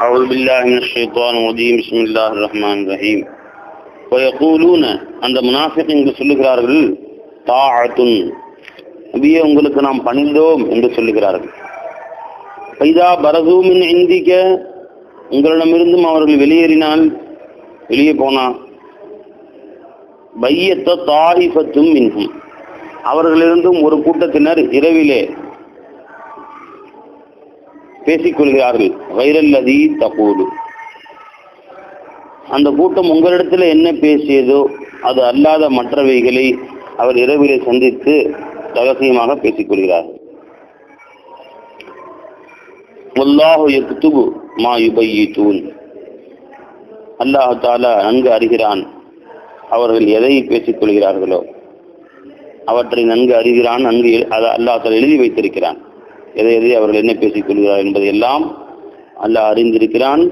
أعوذ بالله من الشيطان الرجيم بسم الله الرحمن الرحيم ويقولون அந்த முனாஃபிகீன்கள் சொல்லுகிறார்கள் தாஅத்துன் நபியே உங்களுக்கு நாம் பணிந்தோம் என்று சொல்லுகிறார்கள் பைதா பரதூமின் இந்திக்க உங்களிடமிருந்தும் அவர்கள் வெளியேறினால் வெளியே போனா பையத்த தாயிஃபத்தும் மின்ஹும் அவர்களிருந்தும் ஒரு கூட்டத்தினர் இரவிலே பேசிக்கொள்கிறார்கள். வைரல்லதி தகூலு. அந்த கூட்டம் உங்களிடத்தில் என்ன பேசியதோ அது அல்லாத மற்றவைகளை அவர் இரவிலே சந்தித்து ரகசியமாக பேசிக்கொள்கிறார்கள் வல்லாஹு யக்துபு மா தூண் அல்லாஹ் தாலா நன்கு அறிகிறான் அவர்கள் எதை பேசிக்கொள்கிறார்களோ அவற்றை நன்கு அறிகிறான் நன்கு எ- அல்லாஹ் தாலா எழுதி வைத்திருக்கிறான். எதை எதை அவர்கள் என்ன பேசிக்கொள்கிறார் என்பதை எல்லாம் அல்லாஹ் அறிந்திருக்கிறான்.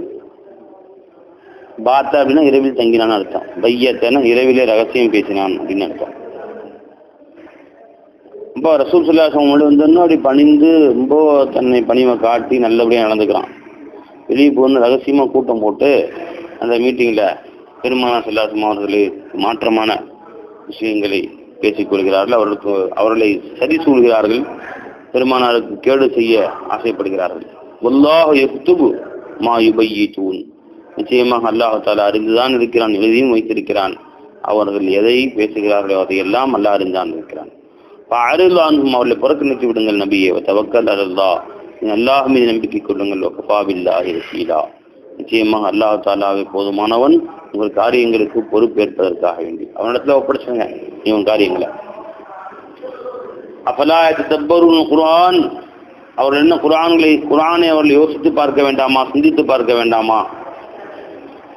பாத்தா அப்படின்னா இரவில் தங்கினான்னு அர்த்தம். பையத்தன இரவிலே ரகசியம் பேசினான் அப்படின்னு அர்த்தம். இப்போ ரசூல் சுல்லாசம் முன்னாடி அப்படி பணிந்து ரொம்ப தன்னை பணிவை காட்டி நல்லபடியாக நடந்துக்கிறான். வெளியே போகணும் ரகசியமாக கூட்டம் போட்டு அந்த மீட்டிங்கில் பெருமான சுல்லாசம் அவர்களுக்கு மாற்றமான விஷயங்களை பேசிக்கொள்கிறார்கள் அவர்களுக்கு அவர்களை சரி சூழ்கிறார்கள் பெருமானாருக்கு கேடு செய்ய ஆசைப்படுகிறார்கள். வல்லாஹ் யக்துபு மா யுபையித்தூன் நிச்சயமாக அல்லாஹ் அறிந்துதான் இருக்கிறான் எழுதியும் வைத்திருக்கிறான். அவர்கள் எதை பேசுகிறார்களோ அதையெல்லாம் அல்லா அறிந்தான் இருக்கிறான். அருளானும் அவர்களை புறக்கணித்து விடுங்கள் நபியே தவக்கல் அல்லா அல்லாஹ் மீது நம்பிக்கை கொள்ளுங்கள் ஒக்கபாபில்லாஹி ரசீலா. நிச்சயமாக அல்லாஹ் தாலாவை போதுமானவன் உங்கள் காரியங்களுக்கு பொறுப்பேற்பதற்காக வேண்டி. அவனிடத்துல ஒப்படைச்சுங்க இவன் காரியங்களை. அஃபலா தப்பருள் குரான் அவர் என்ன குரான்களை குரானை அவர்கள் யோசித்து பார்க்க வேண்டாமா சிந்தித்து பார்க்க வேண்டாமா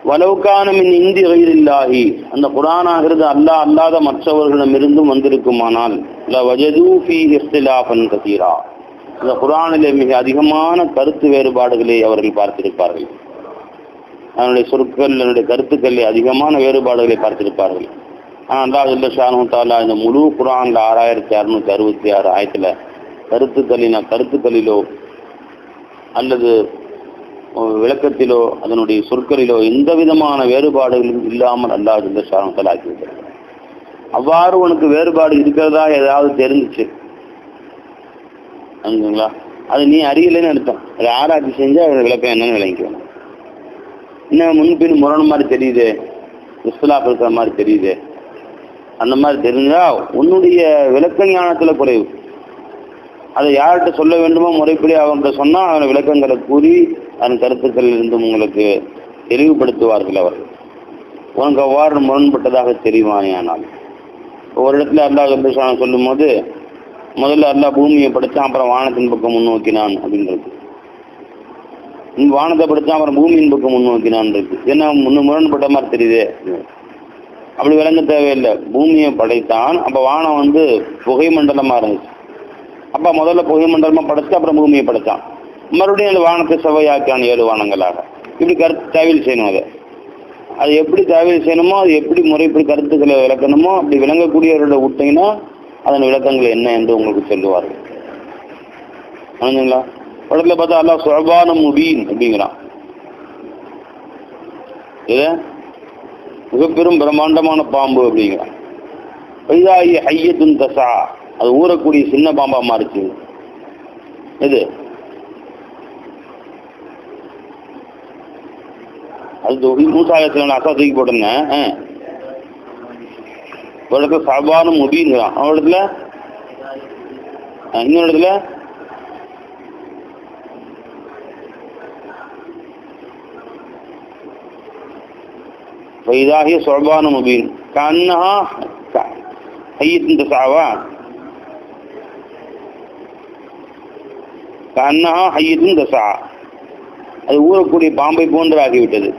வலவுக்கான மின் இந்தி இல்லாஹி அந்த குரானாகிறது அல்லாஹ் அல்லாத மற்றவர்களிடமிருந்தும் வந்திருக்குமானால் கசீரா இந்த குரானிலே மிக அதிகமான கருத்து வேறுபாடுகளை அவர்கள் பார்த்திருப்பார்கள் அதனுடைய சொற்கள் அதனுடைய கருத்துக்களில் அதிகமான வேறுபாடுகளை பார்த்திருப்பார்கள் அல்லாஹ் ஜல்ல ஷானு தாலா இந்த முழு குரான்ல ஆறாயிரத்தி அறுநூத்தி அறுபத்தி ஆறு ஆயிரத்துல கருத்துக்களின கருத்துக்களிலோ அல்லது விளக்கத்திலோ அதனுடைய சொற்களிலோ எந்த விதமான வேறுபாடுகளும் இல்லாமல் அல்லாஹ் இந்த சாரணத்தில் ஆக்கி அவ்வாறு உனக்கு வேறுபாடு இருக்கிறதா ஏதாவது தெரிஞ்சிச்சு? அங்குங்களா? அது நீ அறியலைன்னு அர்த்தம். அதை ஆராய்ச்சி செஞ்சு அதோட விளக்கம் என்னன்னு விளங்கிக்கணும் என்ன முன்பின் முரண் மாதிரி தெரியுது? இஸ்லாப் இருக்கிற மாதிரி தெரியுது? அந்த மாதிரி தெரிஞ்சா உன்னுடைய விளக்க ஞானத்தில் குறைவு. அதை யார்கிட்ட சொல்ல வேண்டுமோ முறைப்படி அவன்கிட்ட சொன்னால் அவன் விளக்கங்களை கூறி அதன் கருத்துக்கள் இருந்தும் உங்களுக்கு தெளிவுபடுத்துவார்கள் அவர்கள். உனக்கு அவ்வாறு முரண்பட்டதாக தெரியுமானால் ஒரு இடத்துல அல்லாஹ் கந்தசானம் சொல்லும் போது முதல்ல அல்லாஹ் பூமியை படைச்சான் அப்புறம் வானத்தின் பக்கம் முன்னோக்கினான் அப்படின்றது. வானத்தை படைத்தான் அப்புறம் பூமியின் பக்கம் முன்னோக்கினான் இருக்கு. என்ன முன்னு முரண்பட்ட மாதிரி தெரியுதே. அப்படி விளங்க தேவையில்லை. பூமியை படைத்தான். அப்ப வானம் வந்து புகை மண்டலமா இருந்துச்சு. அப்போ முதல்ல புகை மண்டலமா படைச்சு அப்புறம் பூமியை படைத்தான் மறுபடியும் அந்த வானத்தை செவ்வையாக்கான் ஏழு வானங்களாக. இப்படி கருத்து தேவையில் செய்யணும் அதை. அது எப்படி தேவையில் செய்யணுமோ அது எப்படி முறைப்படி கருத்துக்களை விளக்கணுமோ அப்படி விளங்கக்கூடியவர்களை விட்டீங்கன்னா அதன் விளக்கங்கள் என்ன என்று உங்களுக்கு சொல்லுவார்கள். புரிஞ்சுங்களா? படத்துல பார்த்தா அல்லா சுழபான முடியும் அப்படிங்கிறான். இதை மிகப்பெரும் பிரம்மாண்டமான பாம்பு அப்படிங்கிறான் பைதாயி ஐயத்துன் தசா. அது ஊறக்கூடிய சின்ன பாம்பா மாறிச்சு. இது அது மூசாயத்தில் அசா தூக்கி போட்டிருந்தேன். ஆ. ஒரு இடத்துல சபானும் இடத்துல? இன்னொரு இடத்துல? வைதாகிய சொர்பானு முபீன் கண்ணா ஹையத்தின் சாவா கண்ணா ஹையத்தின் தசா அது ஊறக்கூடிய பாம்பை போன்று ஆகிவிட்டது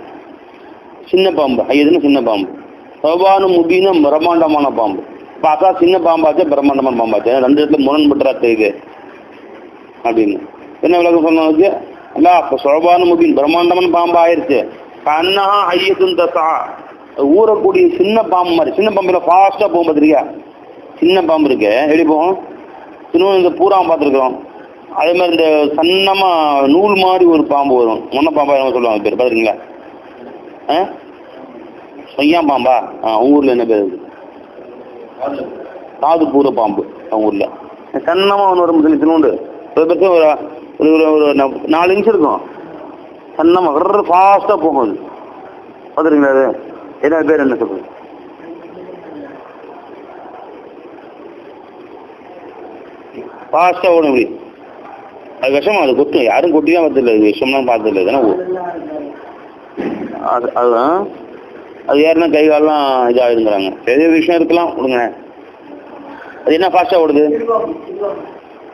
சின்ன பாம்பு ஹையதுன்னு சின்ன பாம்பு. சொர்பானு முபீனும் பிரம்மாண்டமான பாம்பு. பார்த்தா சின்ன பாம்பாச்சு பிரம்மாண்டமான பாம்பாச்சு? ரெண்டு இடத்துல முரண்பட்டுறா தெரியுது அப்படின்னு. என்ன விளக்கம் சொன்னது அல்லா இப்போ சொர்பானு முபீன் பிரம்மாண்டமான பாம்பு ஆயிடுச்சு கண்ணா ஐயத்தும் தசா ஊறக்கூடிய சின்ன பாம்பு மாதிரி. சின்ன பாம்புல ஃபாஸ்டா போகும் பார்த்துருக்கியா சின்ன பாம்பு இருக்கு. எப்படி போகும்? இன்னும் இந்த பூராம் பார்த்துருக்குறோம். அதே மாதிரி இந்த சன்னமா நூல் மாதிரி ஒரு பாம்பு வரும். முன்ன பாம்பா என்ன சொல்லுவாங்க பேர். பாத்துறீங்களா ஆ? சொய்யா பாம்பா? ஆ உங்க ஊர்ல என்ன பேர் காது பூர பாம்பு அவங்க ஊர்ல. சன்னமா ஒன்று வரும் சொல்லி திருண்டு ஒரு பக்கம் ஒரு ஒரு ஒரு நாலு நிமிஷம் இருக்கும். சன்னமா வர்ற ஃபாஸ்ட்டாக போகும் அது. பார்த்துருங்களா அது? என்ன பேர் என்ன சொல்றது ஃபாஸ்ட்டாக ஓடும் இப்படி அது விஷமா? அது கொட்டும் யாரும் கொட்டி தான் பார்த்ததில்ல இது விஷம்லாம் பார்த்ததில்ல தானே அது அது ஆ? அது ஏறினா கை காலெலாம் இதாகிடுங்கிறாங்க. பெரிய விஷயம் இருக்கலாம். விடுங்க. அது என்ன ஃபாஸ்ட்டாக ஓடுது?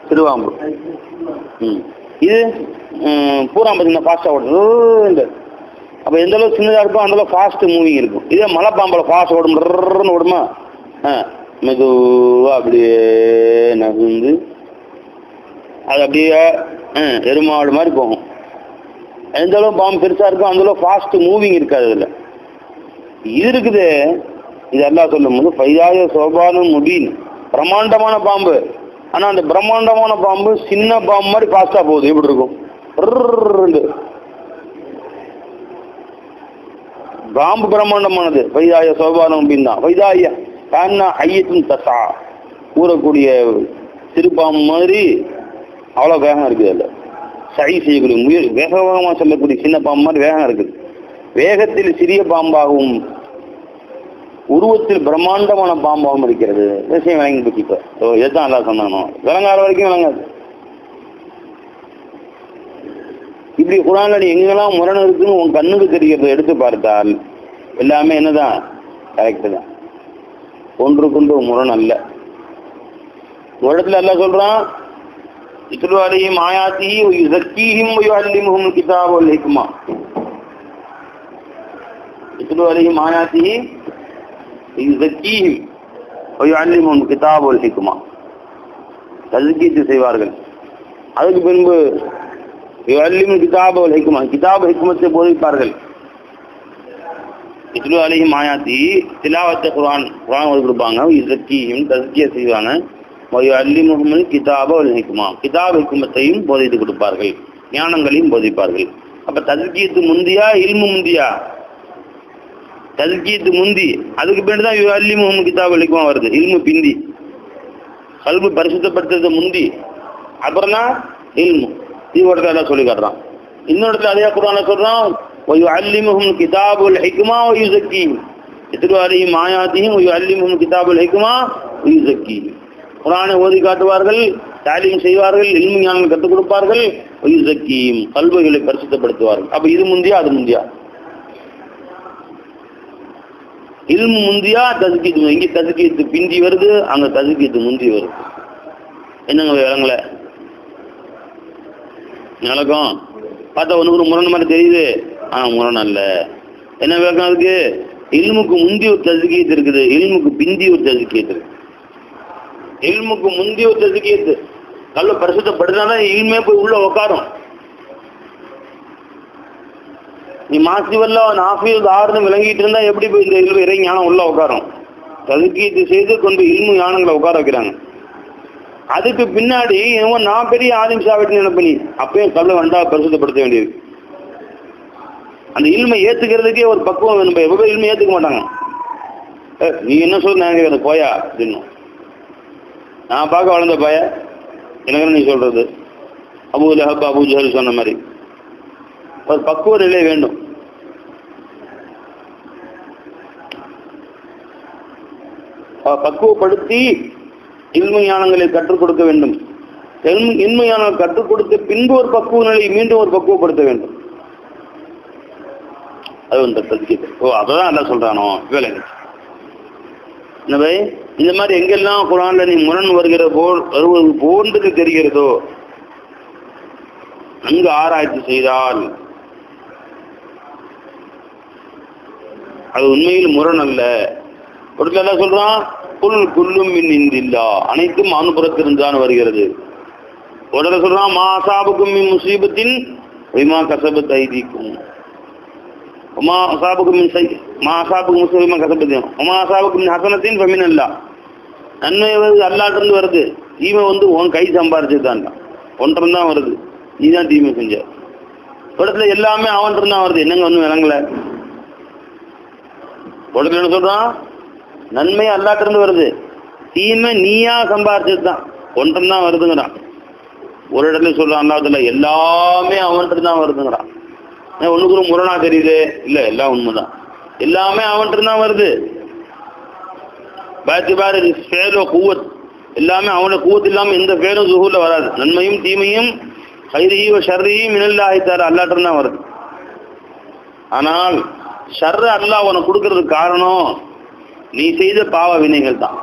திருவாம்பு ம். இது பூரா பார்த்தீங்கன்னா ஃபாஸ்ட்டாக ஓடுது. அப்போ எந்த அளவுக்கு சின்னதாக இருக்கும் அந்த அளவுக்கு ஃபாஸ்ட் மூவிங் இருக்கும். இதே மலை பாம்பில் ஃபாஸ்ட் ஓடும் டர்ன்னு ஓடுமா? ஆ மெதுவாக அப்படியே நகர்ந்து அது அப்படியே ஆ, எருமாடு மாதிரி போகும். எந்த அளவு பாம்பு பெருசாக இருக்கும் அந்தளவுக்கு ஃபாஸ்ட்டு ஃபாஸ்ட் மூவிங் இருக்காது அதில். இது இருக்குது. இது எல்லாம் சொல்லும் போது பைதாய சோபானம் முடியும் பிரம்மாண்டமான பாம்பு. ஆனால் அந்த பிரம்மாண்டமான பாம்பு சின்ன பாம்பு மாதிரி ஃபாஸ்ட்டாக போகுது. எப்படி இருக்கும்? பாம்பு பிரம்மாண்டமானது வைதாய சோபானம் அப்படின்னு தான் வைதாய கான்னா ஐயத்தும் தசா கூறக்கூடிய சிறு பாம்பு மாதிரி அவ்வளோ வேகம் இருக்குது அதில் சரி செய்யக்கூடிய முயல் வேக வேகமாக சொல்லக்கூடிய சின்ன பாம்பு மாதிரி வேகம் இருக்குது வேகத்தில் சிறிய பாம்பாகவும் உருவத்தில் பிரம்மாண்டமான பாம்பாகவும் இருக்கிறது. விஷயம் விளங்கி போச்சு இப்போ. ஓ இதுதான் நல்லா சொன்னானோ? விளங்காத வரைக்கும் விளங்காது. இப்படி குரான்ல எங்கெல்லாம் முரண் இருக்குன்னு உன் கண்ணுக்கு தெரிகிறது எடுத்து பார்த்தால் எல்லாமே என்னதான்? கரெக்டு தான். ஒன்றுக்குண்டு முரண் அல்ல. ஒரு இடத்துல சொல்றான் இத்லு அலைஹிம் சக்தியும் வ யுஸக்கீஹிம் வ யுஅல்லிமுஹும் ஹிக்மா. யுசக்கீஹிம் வ கிதாபுல் ஹிக்மா தஸ்கீத்து செய்வார்கள் அதுக்கு பின்பு யுஅல்லிமு கிதாபுல் ஹிக்மா கிதாபு ஹிக்மத்தை போதிப்பார்கள் இஸ்லு அலைஹிம் ஆயாத்தி திலாவத்த குரான் குரான் ஒரு கொடுப்பாங்க யுசக்கீஹிம் தஸ்கியா செய்வாங்க அல்லிமுகமல் கிதாப வல் ஹிக்மா கிதாப் ஹிக்மத்தையும் போதித்து கொடுப்பார்கள் ஞானங்களையும் போதிப்பார்கள் அப்போ தஸ்கீத்து முந்தியா? இல்மு முந்தியா? தஸ்கீத்து முந்தி அதுக்கு பின்னாடி தான் அல்லிமுகம் கிதாப் வல் வருது இல்மு பிந்தி கல்பு பரிசுத்தப்படுத்துறது முந்தி அப்புறம் தான் இல்மு இது ஒரு இடத்துல சொல்லி காட்டுறான் இன்னொரு இடத்துல அதே குரான சொல்றான் அல்லிமுகம் கிதாபுல் ஹிக்மா யுசக்கி எத்திரு அலிஹிம் ஆயாத்தியும் அல்லிமுகம் கிதாபுல் ஹிக்மா யுசக்கி குரானை ஓதி காட்டுவார்கள் தாலீம் செய்வார்கள் இல்மு ஞானம் கற்றுக் கொடுப்பார்கள் யுசக்கியும் கல்விகளை பரிசுத்தப்படுத்துவார்கள் அப்போ இது முந்தியா அது முந்தியா இல்மு முந்தியா தசுக்கீத்து இங்கே தசுக்கீத்து பிந்தி வருது அங்க தசுக்கீத்து முந்தி வருது. என்னங்க விளங்கல? விளக்கம். பார்த்தா ஒன்று ஒரு முரண் மாதிரி தெரியுது. ஆ முரண் அல்ல. என்ன விளக்கம் அதுக்கு? இல்முக்கு முந்தி ஒரு தசுக்கீத்து இருக்குது இல்முக்கு பிந்தி ஒரு தசுக்கீத்து இருக்கு. இல்முக்கு முந்தி ஒரு ததுக்கீத்து நல்ல பரிசுத்தப்படுத்தினாதான் இல்மே போய் உள்ள உட்காரும் நீ மாசிவல்ல நாஃபில் தாருன்னு விளங்கிட்டு இருந்தா எப்படி போய் இந்த இல்மு இறை ஞானம் உள்ள உட்காரும்? ததுக்கீத்து செய்து கொண்டு இல்மு ஞானங்களை உட்கார வைக்கிறாங்க. அதுக்கு பின்னாடி இவன் நான் பெரிய ஆதிம் சாவிட்டு நினைப்ப நீ. அப்பயும் கல்ல வண்டா பரிசுத்தப்படுத்த வேண்டியது. அந்த இல்மை ஏத்துக்கிறதுக்கே ஒரு பக்குவம் வேணும் எப்போ இல்மை ஏத்துக்க மாட்டாங்க. நீ என்ன சொல்ல அந்த கோயா அப்படின்னு. நான் பார்க்க வளர்ந்த பய எனக்கு நீ சொல்றது? அபு லஹப் அபு ஜஹல் சொன்ன மாதிரி. ஒரு பக்குவ நிலை வேண்டும். பக்குவப்படுத்தி இன்மையானங்களை கற்றுக் கொடுக்க வேண்டும். இன்மையான கற்றுக் கொடுத்து பின்பு ஒரு பக்குவ நிலையை மீண்டும் ஒரு பக்குவப்படுத்த வேண்டும். அது வந்து ததுக்கிது ஓ அதான் என்ன சொல்றானோ வேலை எனவே இந்த மாதிரி எங்கெல்லாம் குரான்ல நீ முரண் வருகிற போல் வருவது போன்றது தெரிகிறதோ அங்கு ஆராய்ச்சி செய்தால் அது உண்மையில் முரண் அல்ல. ஒருத்தர் என்ன சொல்றான்? புல் குல்லும் மின் இந்தில்லா. அனைத்தும் அனுபுறத்திலிருந்தான் வருகிறது. உடனே சொல்றான் மா அசாபுக்கும் மின் முசீபத்தின் விமா கசபத் தைதிக்கும் உமா அசாபுக்கும் மின் சை மா அசாபுக்கும் முசீபமா கசபத்தியும் உமா அசாபுக்கும் மின் ஹசனத்தின் ஃபமின் அல்லா நன்மை வருது அல்லாட்டிருந்து வருது. தீமை வந்து உன் கை சம்பாரிச்சது தான் ஒன்றம் தான் வருது. நீ தான் தீமை செஞ்ச. உடத்துல இடத்துல எல்லாமே அவன்ட்டு தான் வருது. என்னங்க ஒன்றும் விளங்கல? உடனே என்ன சொல்றான்? நன்மை அல்லாட்ட இருந்து வருது. தீமை நீயா சம்பாரிச்சது தான் ஒன்றன் தான் வருதுங்கிறான். ஒரு இடத்துல சொல்றான் அல்லாத்துல எல்லாமே அவன்கிட்ட தான் வருதுங்கிறான். ஏன் ஒண்ணுக்கு ஒரு முரணா தெரியுது? இல்ல எல்லாம் உண்மைதான். எல்லாமே அவன்கிட்ட தான் வருது. பாத்தி பாரு ஃபேலோ கூவத். எல்லாமே அவனோட கூவத்து இல்லாமல் எந்த ஃபேலும் சுகூர்ல வராது. நன்மையும் தீமையும் கைதியும் ஷர்ரியும் மினல்லாஹி தார அல்லாட்ட தான் வருது. ஆனால் ஷர்ர அல்லாஹ் உனக்கு கொடுக்கறதுக்கு காரணம் நீ செய்த பாவ வினைகள் தான்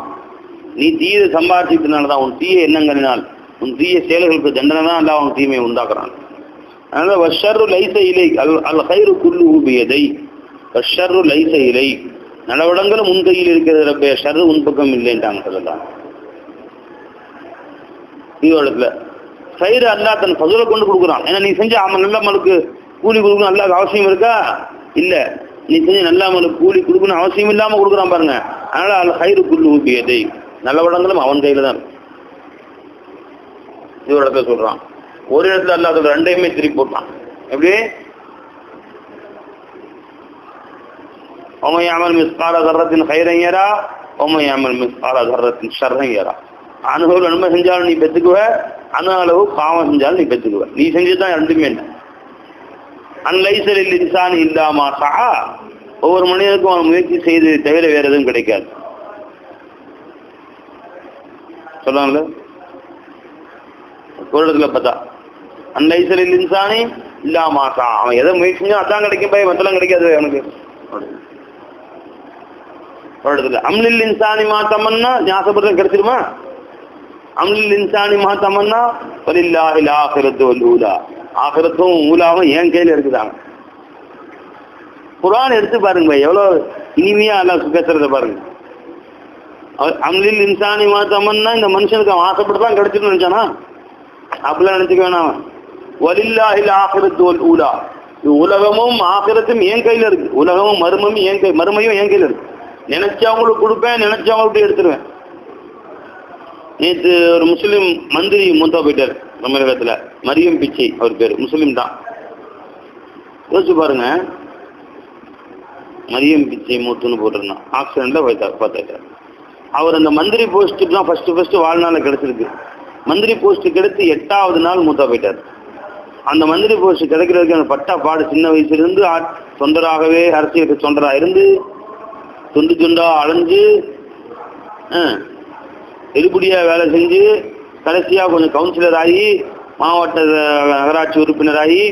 நீ தீய சம்பாதிச்சதுனால தான் உன் தீய எண்ணங்களினால் உன் தீய செயல்களுக்கு தண்டனை தான் அல்ல உன் தீமையை உண்டாக்குறான். அதனால வஷர்ரு லைச இலை அல் அல் கயிறு குல்லு ஊபியதை வஷர்ரு லைச இலை. நலவடங்களும் உன் கையில் இருக்கிறது ரப்பே ஷர்ரு உன் பக்கம் இல்லைன்ட்டாங்க சொல்லலாம். இடத்துல சைரு அல்லா தன் பதுல கொண்டு கொடுக்குறான். ஏன்னா நீ செஞ்ச அவன் நல்ல மலுக்கு கூலி கொடுக்கணும் அல்லா அவசியம் இருக்கா? இல்லை. நீ செஞ்சு நல்லா அவனுக்கு கூலி கொடுக்கணும் அவசியம் இல்லாமல் கொடுக்குறான் பாருங்க. அதனால அது ஹைரு குல்லு ஊபியதை நல்ல வடங்களும் அவன் கையில் தான் இது ஒரு இடத்துல சொல்கிறான் ஒரு இடத்துல அல்லா ரெண்டையுமே திருப்பி போட்டான். எப்படி? ஒமையாமல் மிஸ் கால கர்றத்தின் ஹைரங்கரா ஒமையாமல் மிஸ் கால கர்றத்தின் ஷர்றங்கரா அனுபவம் நன்மை செஞ்சாலும் நீ பெற்றுக்குவ அந்த அளவு பாவம் செஞ்சாலும் நீ பெற்றுக்குவ நீ செஞ்சது தான் ரெண்டுமே என்ன? அன்லைசலில் இன்சான் இல்லாமா சா ஒவ்வொரு மனிதனுக்கும் அவன் முயற்சி செய்து தவிர வேற எதுவும் கிடைக்காது. சொல்லாங்கள ஒரு பார்த்தா அன்லைசலில் இன்சானே இல்லாமா சா அவன் எதை முயற்சி அதான் கிடைக்கும் பய மத்தெல்லாம் கிடைக்காது அவனுக்கு. ஒரு அம்லில் இன்சானி மா தமன்னா? ஞாபகப்படுத்த கிடைச்சிருமா? அம்லில் இன்சானி மா தமன்னா? வலில்லாஹில் ஆகிரத்து வல் ஆகிரத்தும் ஊலாவும் என் கையில் இருக்குதாங்க குரான் எடுத்து பாருங்க எவ்வளோ இனிமையாக இனிமையா எல்லாம் பேசுறத பாருங்க. அம்லில் இன்சானி மா இந்த மனுஷனுக்கு அவன் ஆசைப்பட்டு தான் கிடைச்சிட்டு நினைச்சானா? அப்படிலாம் நினச்சிக்க வேணாம் வலில்லாஹில் ஆகிரத்து வல் ஊலா. உலகமும் ஆகிரத்தும் என் கையில் இருக்கு. உலகமும் மருமமும் என் கை மருமையும் என் கையில் இருக்கு. நினைச்சவங்களுக்கு கொடுப்பேன் நினைச்சவங்களுக்கு எடுத்துருவேன். நேற்று ஒரு முஸ்லீம் மந்திரி மூத்தா போயிட்டார். தமிழகத்தில் மரியம் பிச்சை அவர் பேர். முஸ்லீம் தான். யோசிச்சு பாருங்க. மரியம் பிச்சை மூத்துன்னு போட்டிருந்தான் ஆக்சிடென்ட்ல போயிட்டார் பார்த்தாரு அவர் அந்த மந்திரி போஸ்ட்டுக்கு தான் ஃபர்ஸ்ட் ஃபர்ஸ்ட் வாழ்நாளில் கிடைச்சிருக்கு. மந்திரி போஸ்ட் கிடைத்து எட்டாவது நாள் மூத்தா போயிட்டார். அந்த மந்திரி போஸ்ட் கிடைக்கிறதுக்கு அந்த பட்டா பாடு சின்ன வயசுல இருந்து ஆ- தொண்டராகவே அரசியலுக்கு தொண்டரா இருந்து துண்டு துண்டா அலைஞ்சு எதுபடியாக எடுபடியா வேலை செஞ்சு கடைசியாக கொஞ்சம் கவுன்சிலர் ஆகி மாவட்ட நகராட்சி உறுப்பினராகி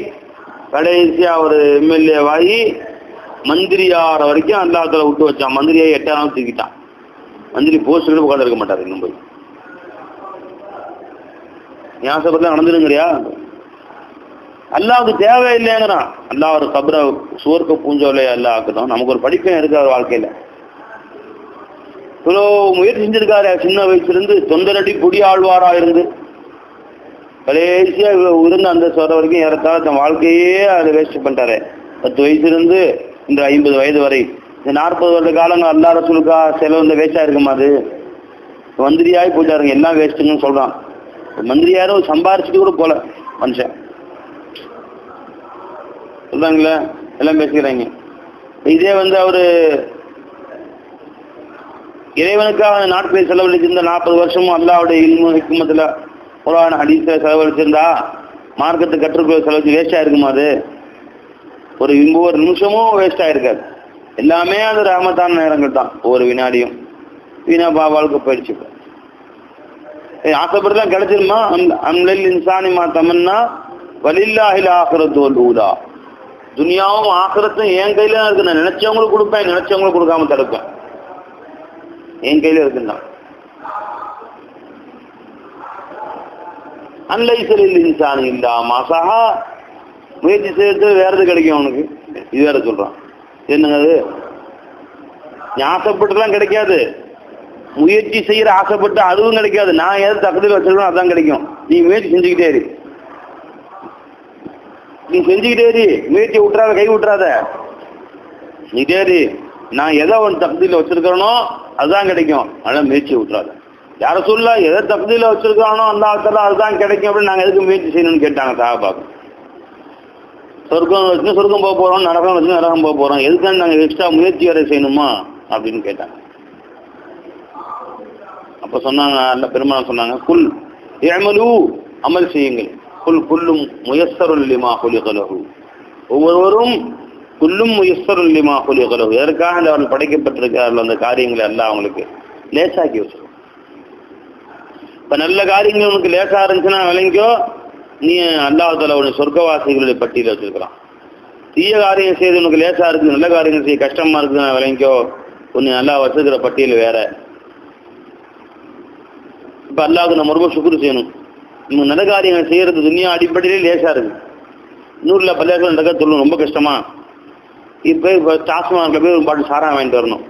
கடைசியாக ஒரு எம்எல்ஏ ஆகி மந்திரி ஆகிற வரைக்கும் அல்லாத்தில் விட்டு வச்சான். மந்திரியை எட்டாயிரம் தூக்கிட்டான். மந்திரி போஸ்ட் கூட உட்காந்து இருக்க இன்னும் போய். ஞாசபத்தில் நடந்துருங்கிறியா? அல்லாவுக்கு தேவையில்லைங்கிறான். அல்லா ஒரு கபரை சுவர்க்க பூஞ்சோலையை அல்லா ஆக்குதான் நமக்கு ஒரு படிப்பே இருக்காது வாழ்க்கையில். இவ்வளோ முயற்சி செஞ்சிருக்காரு சின்ன வயசுலேருந்து தொந்தரடி தொண்டரடி பொடி ஆழ்வாராக இருந்து. கடைசியாக இவ்வளோ இருந்த அந்த சொல்ற வரைக்கும் ஏறத்தாழ தன் வாழ்க்கையே அதை வேஸ்ட் பண்ணிட்டாரு. பத்து வயசுலேருந்து இந்த ஐம்பது வயது வரை. இந்த நாற்பது வருட காலங்கள் அல்லா ரசூலுக்கா செலவு இந்த வேஸ்ட்டாக இருக்குமா அது? மந்திரியாகி போயிட்டாருங்க எல்லாம் வேஸ்ட்டுன்னு சொல்கிறான் மந்திரியாரும் சம்பாரிச்சுட்டு கூட போல மனுஷன். சொல்கிறாங்களே எல்லாம் பேசிக்கிறாங்க. இதே வந்து அவர் இறைவனுக்காக நாட்களை செலவழிச்சிருந்த நாற்பது வருஷமும் அல்லாவுடைய இல்மு ஹிக்குமத்துல குரான் அடித்த செலவழிச்சிருந்தா மார்க்கத்தை கற்றுக்கொள்ள செலவழிச்சு வேஸ்ட் இருக்குமா அது? ஒரு ஒவ்வொரு நிமிஷமும் வேஸ்ட் இருக்காது எல்லாமே அது ராமத்தான நேரங்கள் தான். ஒவ்வொரு வினாடியும். வீணா பாபாவுக்கு போயிடுச்சு ஆசைப்பட்டுலாம் கிடைச்சிருமா? அம்- அம்லில் இன்சானி தமன்னா வலில்லாஹில் ஆஹிரத்து வல் துனியாவும் ஆக்கிரத்தும் என் கையில தான் இருக்கு. நான் நினைச்சவங்களுக்கு கொடுப்பேன் நினைச்சவங்களுக்கு கொடுக்காம தடுப்பேன். என் கையில இருக்குன்னா அன்லைசலில் இன்சான் இல்லா மாசாஹா முயற்சி செய்யறது வேற எது கிடைக்கும் அவனுக்கு. இது வேற சொல்றான். என்னங்க அது ஆசைப்பட்டுலாம் கிடைக்காது. முயற்சி செய்யற ஆசைப்பட்டு அதுவும் கிடைக்காது. நான் எது தகுதியில் வச்சிருக்கோம் அதான் கிடைக்கும். நீ முயற்சி செஞ்சுக்கிட்டே இரு. நீ செஞ்சுக்கிட்டே இரு. முயற்சி விட்டுறாத கை விட்டுறாத நீ இரு நான் எதை உன் தகுதியில் வச்சிருக்கிறனோ அதுதான் கிடைக்கும். அதனால முயற்சி விட்டுறாத. யார சொல்ல எதை தகுதியில் வச்சிருக்கானோ அந்த ஆத்தெல்லாம் அதுதான் கிடைக்கும் அப்படின்னு நாங்கள் எதுக்கு முயற்சி செய்யணும்னு கேட்டாங்க சாகபாக்கு சொர்க்கம் வச்சு சொர்க்கம் போக போகிறோம் நரகம் வச்சு நரகம் போக போகிறோம் எதுக்கான நாங்கள் எக்ஸ்ட்ரா முயற்சி வேறு செய்யணுமா? அப்படின்னு கேட்டாங்க. அப்போ சொன்னாங்க அல்ல பெருமாள் சொன்னாங்க குல் ஏமலு அமல் செய்யுங்கள். குல் குல்லும் முயஸ்ஸருல் குலிகலகு ஒவ்வொருவரும் குல்லும் முயஸ்ஸருல் லிமா குலிகலகு எதற்காக அந்த அவர்கள் படைக்கப்பட்டிருக்கிறார்கள் அந்த காரியங்களை எல்லாம் அவங்களுக்கு லேசாக்கி வச்சிருக்கும் இப்போ நல்ல காரியங்கள் உனக்கு லேசா இருந்துச்சுன்னா விளங்கியோ நீ அல்லாஹால உன்னை சொர்க்கவாசிகளுடைய பட்டியலில் வச்சிருக்கிறான். தீய காரியம் செய்து உனக்கு லேசா இருக்குது நல்ல காரியங்கள் செய்ய கஷ்டமா இருக்குதுன்னா விளங்கிக்கோ. உன்னை நல்லா வச்சிருக்கிற பட்டியல் வேற. இப்போ அல்லாவுக்கு நம்ம ரொம்ப சுக்குரு செய்யணும். நம்ம நல்ல காரியங்கள் செய்யறது துணியா அடிப்படையிலே லேசா இருக்கு. நூறில் பல்லாயிரம் நடக்க சொல்லணும் ரொம்ப கஷ்டமா? இப்போ இப்போ டாஸ்மார்க்கில் போய் ஒரு பாட்டு சாரா வாங்கிட்டு வரணும்.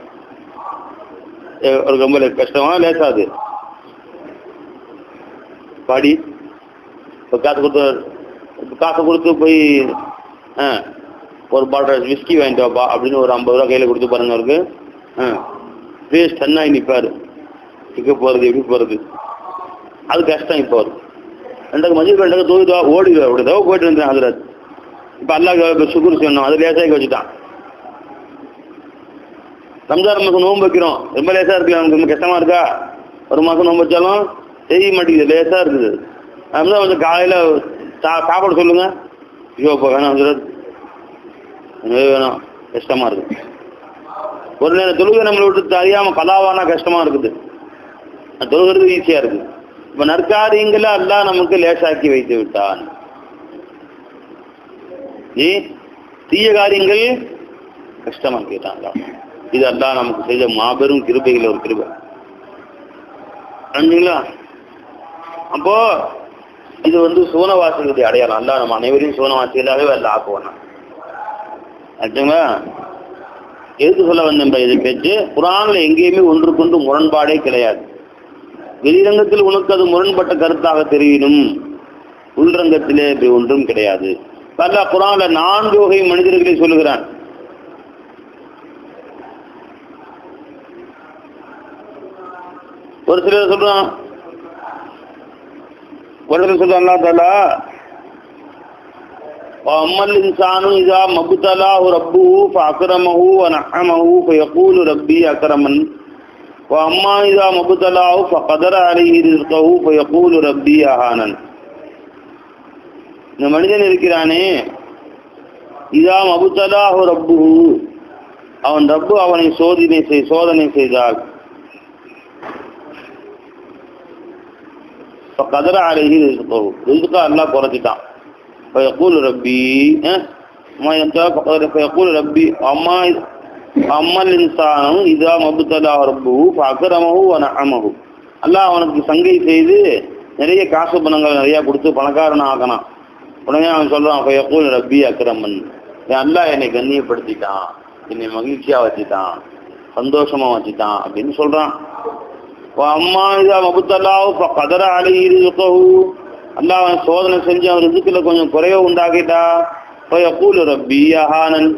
ஒரு ரொம்ப கஷ்டமா லேசாது. பாடி. இப்போ காசு கொடுத்து இப்போ காசு கொடுத்து போய் ஆ ஒரு பாட்டில் விஸ்கி வாங்கிட்டு வாப்பா அப்படின்னு ஒரு ஐம்பது ரூபா கையில் கொடுத்து பாருங்க அவருக்கு. ஆ ஃபேஸ் தன்னாகி நிற்பார் எங்கே போகிறது எப்படி போகிறது அது கஷ்டம் இப்போ அவருக்கு. ரெண்டாவது மஞ்சள் ரெண்டாவது தூக்கிட்டு வா ஓடிடுவார் அப்படி தவிர போயிட்டு இருந்தேன் அதில். இப்போ அல்லாஹ் சுக்குரு செய்யணும் அது லேசாகி வச்சுட்டான். ரம்ஜான் மாதம் நோன்பு வைக்கிறோம். ரொம்ப லேசாக இருக்குல்ல நமக்கு ரொம்ப கஷ்டமா இருக்கா? ஒரு மாதம் நோன்பு வச்சாலும் செய்ய மாட்டேங்குது லேசாக இருக்குது. ரம்ஜான் வந்து காலையில் சா சாப்பாடு சொல்லுங்க. ஐயோ இப்போ வேணாம் ஹசரத். எனக்கு வேணாம் கஷ்டமாக இருக்குது ஒரு நேரம் தொழுகை நம்மளை விட்டு அறியாமல் கலாவானா கஷ்டமாக இருக்குது. தொழுகிறது ஈஸியாக இருக்குது இப்போ நற்காரியங்களை அல்லாஹ் நமக்கு லேசாக்கி வைத்து விட்டான். ஏ தீய காரியங்கள் கஷ்டமாக்கிட்டான் இது அல்லாஹ் நமக்கு செய்த மாபெரும் கிருபைகள் ஒரு கிருபை. அப்போ இது வந்து சோனவாசிகளுடைய அடையாளம். அல்லாஹ் நம்ம அனைவரையும் சோனவாசிகளாகவே அல்ல ஆக்குவானா ஆச்சுங்களா எதுக்கு சொல்ல வந்தேன் இது பேச்சு குரான்ல எங்கேயுமே ஒன்றுக்கொன்று முரண்பாடே கிடையாது. வெளிரங்கத்தில் உனக்கு அது முரண்பட்ட கருத்தாக தெரியணும் உள்ரங்கத்திலே இப்படி ஒன்றும் கிடையாது. அல்லாஹ் குரான்ல நான்கு வகை மனிதர்களை சொல்லுகிறான். ஒரு சிலர் சொல்றான் ஒரு சிலர் சொல்றான் அல்லா தாலா وأما الإنسان إذا ما ابتلاه ربه فأكرمه ونعمه فيقول ربي أكرمن وأما إذا ما ابتلاه فقدر عليه رزقه فيقول ربي أهانن இந்த மனிதன் இருக்கிறானே இதா மபுத்தலாஹு ரப்பு அவன் ரப்பு அவனை சோதனை செய் சோதனை இப்போ கதிர அழகி ரிசுக்கவு ரிசுக்கா எல்லாம் குறைச்சிட்டான் இப்போ யக்கூல் ரப்பி யக்கூல் ரப்பி அம்மா அம்மல் இன்சானும் இதா மபுத்தலா ரப்பு அக்கரமகு அமகு அல்லாஹ் அவனுக்கு சங்கை செய்து நிறைய காசு பணங்கள் நிறையா கொடுத்து பணக்காரன் ஆகணும் உடனே அவன் சொல்கிறான் இப்போ யக்கூல் ரப்பி அக்கரமன் அல்லாஹ் என்னை கண்ணியப்படுத்திட்டான். என்னை மகிழ்ச்சியாக வச்சுட்டான். சந்தோஷமாக வச்சுட்டான் அப்படின்னு சொல்கிறான் அம்மா இதா மபுத்தல்லாவு கதற அல்லாஹ் அவன் சோதனை செஞ்சு அவன் ரிசுக்கில் கொஞ்சம் குறைய உண்டாக்கிட்டா. ஃபயக்கூல் ரப்பி அஹானன்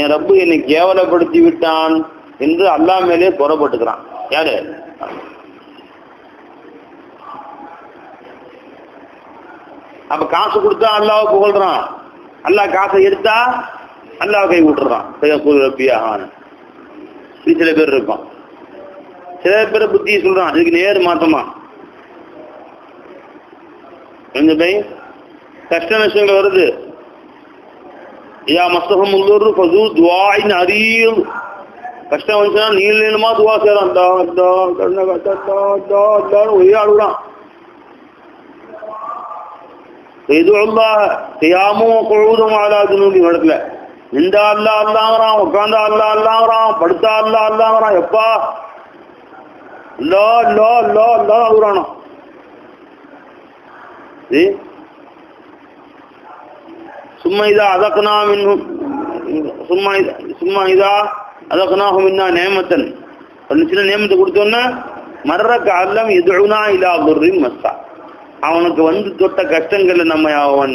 என் ரப்பு என்னை கேவலப்படுத்தி விட்டான் என்று அல்லாஹ் மேலே புறப்பட்டுக்கிறான். யாரு? அப்ப காசு கொடுத்தா அல்லாஹ் புகழ்றான். அல்லாஹ் காசை எடுத்தா அல்லாஹ் கை விட்டுறான். கூலு ரப்பி அஹானன் சில பேர் இருப்பான். சில பேர் புத்தி சொல்றான். இதுக்கு நேர் மாத்தமா கொஞ்சம் பை? கஷ்ட விஷயங்கள் வருது. யா மஸ்தகம் உள்ளூர் பசு துவாயின் அரியல். கஷ்டம் வந்துச்சுன்னா நீள் நீளமா துவா செய்யறான் தா தா கண்ண கட்டா தா தான்னு ஒரே ஆளுதான் இது அல்லா செய்யாமும் கொழுதும் ஆளாது இடத்துல நின்றா அல்லா அல்லாங்கிறான் உட்காந்தா அல்லா அல்லாங்கிறான் படுத்தா அல்லா அல்லாங்கிறான் எப்பா? லோ லோ லோ லோ அழுறானோ சும்மா இதா அதக்குனா சும்மா சும்மா இதா அதக்குனாகும் நேமத்தன். ஒரு சில நியமத்தை கொடுத்தோன்னா மர்றக்க அல்லம் எதுனா இல்லா துர்ரின் மஸ்தா. அவனுக்கு வந்து தொட்ட கஷ்டங்கள்ல நம்ம அவன்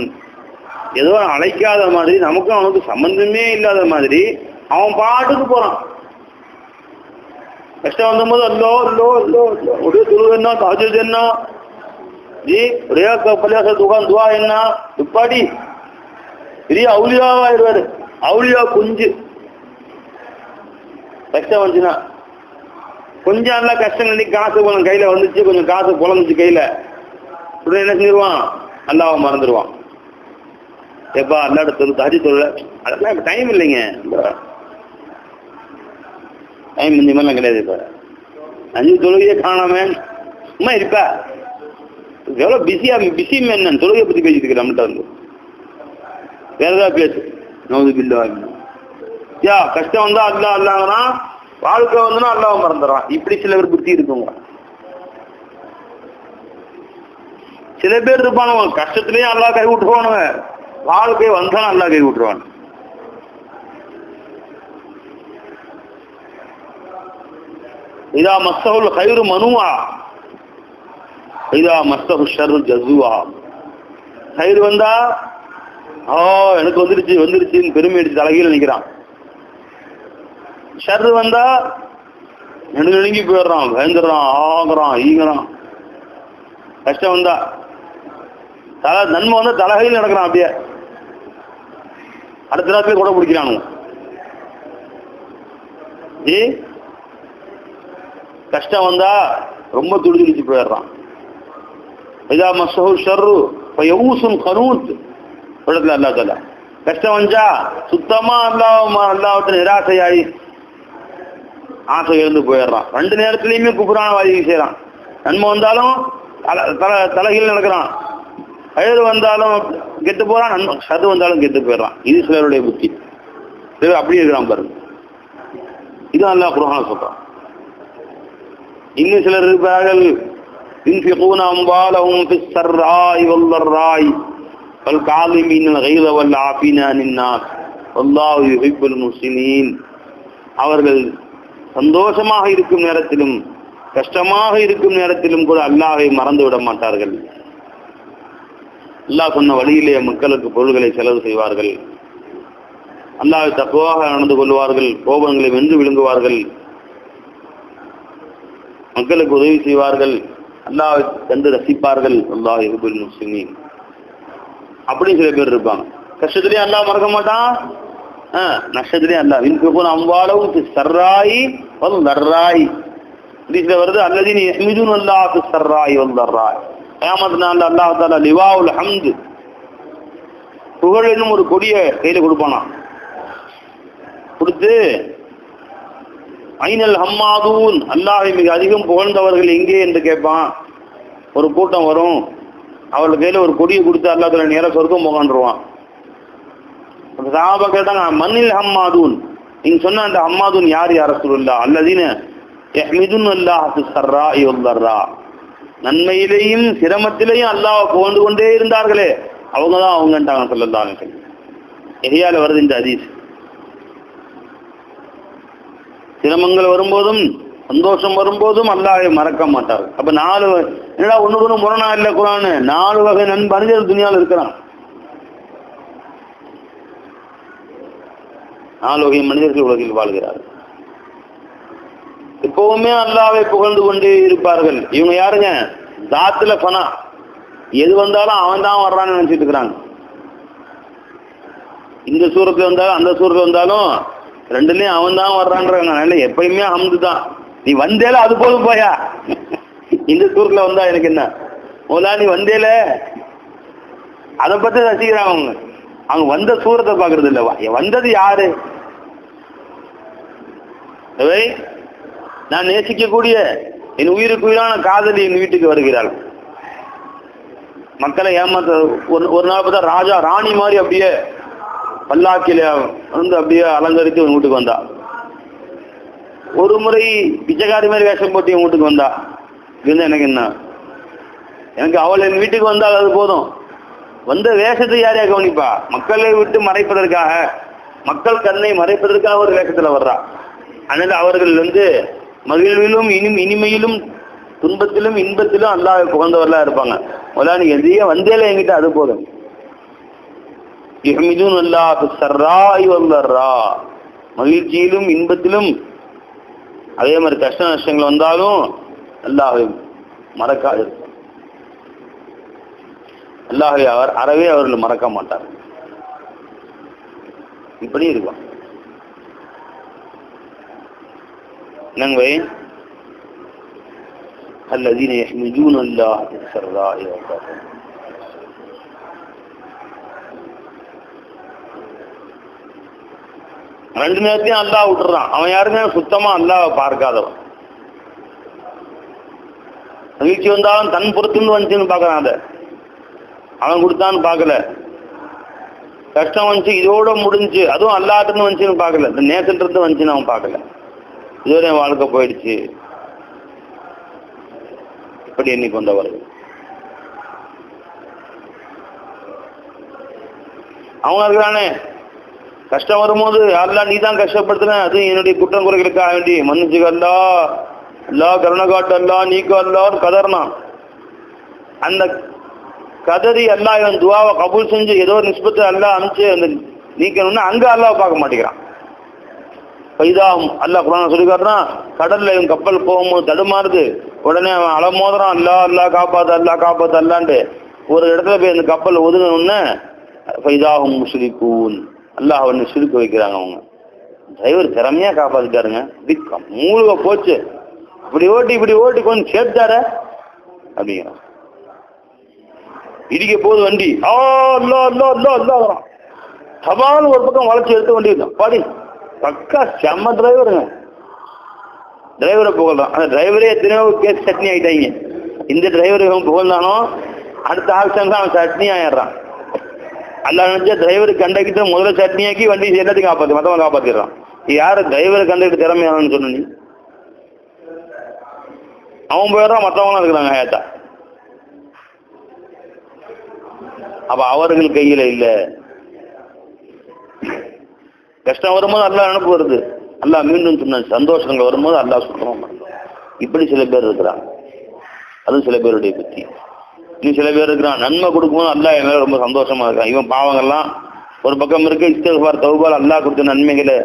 ஏதோ அழைக்காத மாதிரி நமக்கும் அவனுக்கு சம்பந்தமே இல்லாத மாதிரி அவன் பாட்டுக்கு போறான். கஷ்டம் வந்தபோது அல்லோ அல்லோ அல்லோ ஒரே தொழுவு என்ன தாஜது என்ன ஜி ஒரே பள்ளியாச துகான் துவா என்ன துப்பாடி பெரிய அவுளியாவாயிருவாரு அவுளியா குஞ்சு கஷ்டம் வந்துச்சுன்னா கொஞ்சம் நல்லா கஷ்டம் நினைக்க காசு கொஞ்சம் கையில வந்துச்சு கொஞ்சம் காசு குழந்துச்சு கையில உடனே என்ன செஞ்சிருவான் அல்லாவை மறந்துடுவான் எப்பா அல்லாட தொழில் தாஜி தொழில் அதெல்லாம் டைம் இல்லைங்க டைம் இந்த மாதிரிலாம் கிடையாது இப்போ. அஞ்சு தொழுகையே காணாம சும்மா இருப்பா. எவ்வளோ பிஸியா பிஸி மேன் தொழுகையை பற்றி பேசிட்டு இருக்கிறேன் நம்மகிட்ட வந்து. வேற ஏதாவது பேசு. நவது பில்லு யா கஷ்டம் வந்தா அல்லா அல்லாங்கிறான் வாழ்க்கை வந்துன்னா அல்லாவை மறந்துடுறான். இப்படி சில பேர் புத்தி இருக்குங்க. சில பேர் இருப்பானுங்க கஷ்டத்துலயும் அல்லா கை விட்டுருவானுங்க வாழ்க்கை வந்தா அல்லா கை விட்டுருவானுங்க இதா மஸ்தகுல் கயிறு மனுவா இதா மஸ்தகு ஷர்ரு ஜசுவா கயிறு வந்தா ஓ எனக்கு வந்துருச்சு வந்துருச்சுன்னு பெருமை அடிச்சு தலைகீழ நினைக்கிறான் ஷர்ரு வந்தா நெடு நெடுங்கி போயிடுறான் பயந்துடுறான் ஆகுறான் ஈங்குறான் கஷ்டம் வந்தா. தலை நன்மை வந்தா தலைகையில் நடக்கிறான் அப்படியே. அடுத்த ராத்திரி கூட பிடிக்கிறானுங்க. ஏ கஷ்டம் வந்தா ரொம்ப துடிதுடிச்சு போயிடுறான். இதா மசஹு ஷர்ரு எவ்வூசும் கனூத். இடத்துல அல்லா தல கஷ்டம் வந்தா சுத்தமா அல்லாஹ் அல்லாவற்ற நிராசையாகி ஆசை இருந்து போயிடுறான். ரெண்டு நேரத்துலையுமே குப்புறான வாதி செய்கிறான் நன்மை வந்தாலும் தல தல தலைகீழ் நடக்கிறான். கயிறு வந்தாலும் கெட்டு போறான் நன்மை சது வந்தாலும் கெட்டு போயிடுறான். இது சிலருடைய புத்தி. சிலர் அப்படியே இருக்கிறான் பாருங்க. இது நல்லா குரான சொல்றான். இன்னும் சிலர் இருப்பார்கள் ينفقون أموالهم في السراء والضراء والكاظمين الغيظ والعافين عن الناس والله يحب المحسنين அவர்கள் சந்தோஷமாக இருக்கும் நேரத்திலும் கஷ்டமாக இருக்கும் நேரத்திலும் கூட அல்லாஹை மறந்து விட மாட்டார்கள் அல்லாஹ் சொன்ன வழியிலே மக்களுக்கு பொருள்களை செலவு செய்வார்கள் அல்லாஹ் தக்குவாக நடந்து கொள்வார்கள் கோபங்களை வென்று விழுங்குவார்கள் மக்களுக்கு உதவி செய்வார்கள். அல்லாஹ் கண்டு ரசிப்பார்கள். அல்லாஹ் எஹுபுல் முஸ்லிமீன் அப்படின்னு சில பேர் இருப்பாங்க. கஷ்டத்திலேயே அல்லாஹ் மறக்க மாட்டான். ஆ, நஷ்டத்திலேயே அல்லாஹ். வின்பிகுன் அம்பாலவும் சர்ராயி வல் தர்ராய் ஹதீஸ்ல வருது அல்லதீன் யஹ்மிதுன் அல்லாஹ் சர்ராய் வல் தர்ராய் கியாமத் அல்லாஹ் தாலா லிவாவுல் ஹம்து புகழ் என்னும் ஒரு கொடியை கையில கொடுப்பானா கொடுத்து ஐநல் ஹம்மாதூன். அல்லாஹை மிக அதிகம் புகழ்ந்தவர்கள் எங்கே என்று கேட்பான். ஒரு கூட்டம் வரும். அவர்கள் கையில ஒரு கொடியை கொடுத்து அல்லாத்துல நேரம் சொர்க்கம் போகான்ருவான் சாபா கேட்டாங்க மண்ணில் ஹம்மாதூன். நீங்க சொன்ன அந்த ஹம்மாதூன் யார் யார் சொல்லா அல்லதீன யஹ்மிதுன் அல்லாஹ் சர்ரா யுல்லர்ரா நன்மையிலேயும் சிரமத்திலேயும் அல்லாஹ் புகழ்ந்து கொண்டே இருந்தார்களே. அவங்க தான் அவங்கன்ட்டாங்க சொல்லலாம் எஹியால வருது இந்த அதீஸ் சிரமங்கள் வரும்போதும் சந்தோஷம் வரும்போதும் அல்லாஹை மறக்க மாட்டார். அப்ப நாலு என்னடா ஒண்ணு ஒண்ணு முரணா இல்ல குரானு? நாலு வகை நண்பு மனிதர் துணியால இருக்கிறான். நாலு வகை மனிதர்கள் உலகில் வாழ்கிறார்கள். எப்பவுமே அல்லாவை புகழ்ந்து கொண்டே இருப்பார்கள். இவங்க யாருங்க? தாத்துல பணா எது வந்தாலும் அவன் தான் வர்றான்னு நினைச்சிட்டு இருக்கிறாங்க. இந்த சூரத்தில் வந்தாலும் அந்த சூரத்துல வந்தாலும் ரெண்டுலயும் அவன் தான் வர்றான்றாங்க எப்பயுமே ஹம்து தான் நீ வந்தேல அது போதும் போயா? இந்த சூரத்துல வந்தா எனக்கு என்ன? முதலா நீ வந்தேல அதை பத்தி ரசிக்கிறான் அவங்க. அவங்க வந்த சூரத்தை பாக்குறது இல்லவா வந்தது யாரு? நான் நேசிக்கக்கூடிய என் உயிருக்கு உயிரான காதலி என் வீட்டுக்கு வருகிறாள். மக்களை ஏமாத்த ஒரு ஒரு நாள் பார்த்தா ராஜா ராணி மாதிரி அப்படியே பல்லாக்கில வந்து அப்படியே அலங்கரித்து உன் வீட்டுக்கு வந்தா. ஒரு முறை பிச்சைக்காரி மாதிரி வேஷம் போட்டு என் வீட்டுக்கு வந்தா. இருந்தா எனக்கு என்ன? எனக்கு அவள் என் வீட்டுக்கு வந்தால் அது போதும். வந்த வேஷத்தை யாரையா கவனிப்பா? மக்களை விட்டு மறைப்பதற்காக மக்கள் கண்ணை மறைப்பதற்காக ஒரு வேஷத்தில் வர்றா. அதனால அவர்கள் வந்து மகிழ்விலும் இனிம் இனிமையிலும் துன்பத்திலும் இன்பத்திலும் அல்லாஹ் புகழ்ந்தவர்களாக இருப்பாங்க. முதல்ல நீ எதையே வந்தேல என்கிட்ட அது போதும் யுஹ்மிதுன் அல்லாஹ் சர்ராய் வல்லர்ரா மகிழ்ச்சியிலும் இன்பத்திலும் அதே மாதிரி கஷ்ட நஷ்டங்கள் வந்தாலும் அல்லாஹை மறக்காது. அல்லாஹை அவர் அறவே அவர்கள் மறக்க மாட்டார். இப்படி இருக்கும். என்னங்க பை அல்லதீன யஹ்மிஜூன் அல்லாஹ் சர்ரா ரெண்டு நேரத்தையும் அல்லாஹ் விட்டுறான். அவன் யாருமே சுத்தமா அல்லாஹ் பார்க்காதவன். மகிழ்ச்சி வந்தாலும் தன் பொறுத்துன்னு வந்துச்சுன்னு பார்க்கறான் அதை. அவன் கொடுத்தான்னு பார்க்கல. கஷ்டம் வந்துச்சு இதோட முடிஞ்சு அதுவும் அல்லாட்டுன்னு வந்துச்சுன்னு பார்க்கல. இந்த நேசன்றது வந்துச்சுன்னு அவன் பார்க்கல. இதோட என் வாழ்க்கை போயிடுச்சு. இப்படி எண்ணிக்கொண்டவர்கள். அவங்க இருக்கிறானே. கஷ்டம் வரும்போது அல்லா நீ தான் கஷ்டப்படுத்துன? அது என்னுடைய குற்றம் குறைகளுக்காக வேண்டி. மன்னிச்சுக்க அல்லா. அல்லா கருணை அல்லா நீக்கு அல்லான்னு கதறினான் அந்த கதறி அல்லா இவன் துவாவை கபூல் செஞ்சு ஏதோ ஒரு நிஸ்பத்தை அல்லா அனுப்பிச்சு அந்த நீக்கணும்னா அங்கே அல்லாவை பார்க்க மாட்டேங்கிறான். பைதாகும் அல்லா குரான சொல்லி கடல்ல இவன் கப்பல் போகும்போது தடுமாறுது. உடனே அவன் அலமோதுறான் அல்லா அல்லா காப்பாத்து அல்லா காப்பாத்து அல்லான்ட்டு. ஒரு இடத்துல போய் அந்த கப்பல் ஒதுங்கணும்னு பைதாகும் முஸ்லிக்கூன் அல்லாஹ் ஒன்று சுருக்க வைக்கிறாங்க அவங்க. டிரைவர் திறமையாக காப்பாற்றிட்டாருங்க திக்கம் மூழ்க போச்சு. இப்படி ஓட்டி இப்படி ஓட்டி கொஞ்சம் சேர்த்தார? அப்படிங்கிற இடிக்க போகுது வண்டி. ஆ அல்லா அல்லா அல்லா அல்லா சவால் ஒரு பக்கம் வளர்ச்சி எடுத்து வண்டி இருக்கான் பாடி பக்கா செம்ம டிரைவருங்க. டிரைவரை புகழ்றான். அந்த டிரைவரே எத்தனையோ கேஸ் சட்னி ஆகிட்டாங்க இந்த டிரைவர் இவன் புகழ்ந்தானோ அடுத்த ஆக்ஷன் தான் அவன் சட்னி ஆயிடுறான். அல்ல நினைச்சா டிரைவர் கண்டக்டர் முதல்ல சட்னியாக்கி வண்டி எல்லாத்தையும் காப்பாற்றி மற்றவன் காப்பாற்றிடுறான் யார் டிரைவர் கண்டக்டர் திறமையானு சொன்ன நீ? அவன் போயிடுறான் மற்றவங்களும் இருக்கிறாங்க ஏத்தா. அப்ப அவர்கள் கையில இல்ல. கஷ்டம் வரும்போது அல்லாஹ் நினப்பு வருது. அல்லாஹ் மீண்டும் சொன்ன சந்தோஷங்கள் வரும்போது அல்லா சுத்தமாக இப்படி சில பேர் இருக்கிறாங்க. அதுவும் சில பேருடைய புத்தி. இன்னும் சில பேர் இருக்கிறான் நன்மை கொடுக்கும்போது அல்லா என் மேலே ரொம்ப சந்தோஷமாக இருக்கான். இவன் பாவங்கள்லாம் ஒரு பக்கம் இருக்கு இஸ்தகுபார் தௌபால் அல்லாஹ் கொடுத்த நன்மைகளை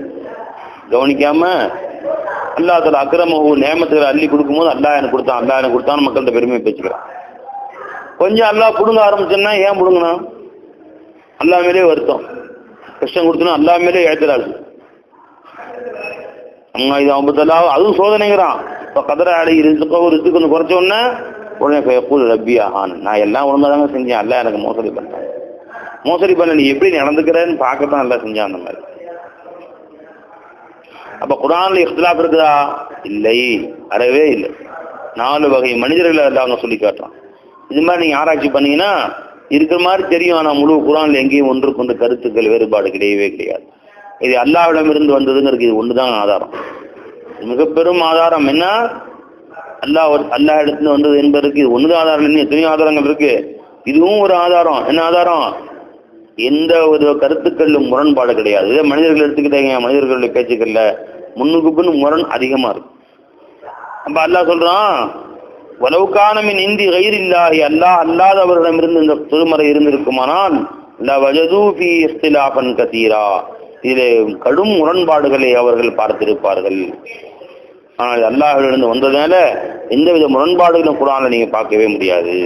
கவனிக்காமல் அல்லாஹ் தல அக்கிரம நேமத்துகளை அள்ளி கொடுக்கும்போது அல்லா எனக்கு கொடுத்தான். அல்லா எனக்கு கொடுத்தான்னு மக்கள்கிட்ட பெருமை பேச்சுக்கிறான் கொஞ்சம் அல்லாஹ் கொடுங்க ஆரம்பிச்சேன்னா ஏன் புடுங்கணும் அல்லா மேலே வருத்தம். கஷ்டம் கொடுத்தனா அல்லா மேலே ஏற்றுறாரு அம்மா இது ஐம்பத்தல்லா அதுவும் சோதனைங்கிறான். இப்போ கதரை அடை ரிசுக்கோ ரிசுக்கு கொஞ்சம் குறைச்ச உடனே உடனே ரப்பி ஆஹான். நான் எல்லாம் ஒழுங்காக செஞ்சேன். அல்ல எனக்கு மோசடி பண்ணேன் மோசடி பண்ண நீ எப்படி நடந்துக்கிறேன்னு பார்க்கத்தான் நல்லா செஞ்சான் அந்த மாதிரி. அப்ப குரானில் இஃப்திலாப் இருக்குதா? இல்லை. அறவே இல்லை. நாலு வகை மனிதர்களை அவங்க சொல்லி காட்டுறான். இது மாதிரி நீங்க ஆராய்ச்சி பண்ணீங்கன்னா இருக்கிற மாதிரி தெரியும். ஆனா முழு குரானில் எங்கேயும் ஒன்று கொண்டு கருத்துக்கள் வேறுபாடு கிடையவே கிடையாது. இது அல்லாவிடமிருந்து வந்ததுங்கிறது இது ஒண்ணுதான் ஆதாரம். மிக பெரும் ஆதாரம். என்ன? அல்லா ஒரு இடத்துல வந்தது என்பதற்கு இது ஆதாரம் இல்லை எத்தனையோ ஆதாரங்கள் இருக்கு. இதுவும் ஒரு ஆதாரம். என்ன ஆதாரம்? எந்த ஒரு கருத்துக்களிலும் முரண்பாடு கிடையாது. இதே மனிதர்கள் எடுத்துக்கிட்டாங்க மனிதர்களுடைய பேச்சுக்கள்ல முன்னுக்கு பின் முரண் அதிகமா இருக்கும் அப்ப அல்லாஹ் சொல்றான் வலவுக்கானமின் இந்தி கயிறு இல்லாஹி அல்லாஹ் அல்லாதவர்களிடமிருந்து இந்த திருமறை இருந்திருக்குமானால் லவஜதூபி இதிலே கடும் முரண்பாடுகளை அவர்கள் பார்த்திருப்பார்கள். ஆனால் அல்லாஹிலிருந்து வந்ததுனால எந்தவித முரண்பாடுகளும் குரானில் நீங்கள் பார்க்கவே முடியாது.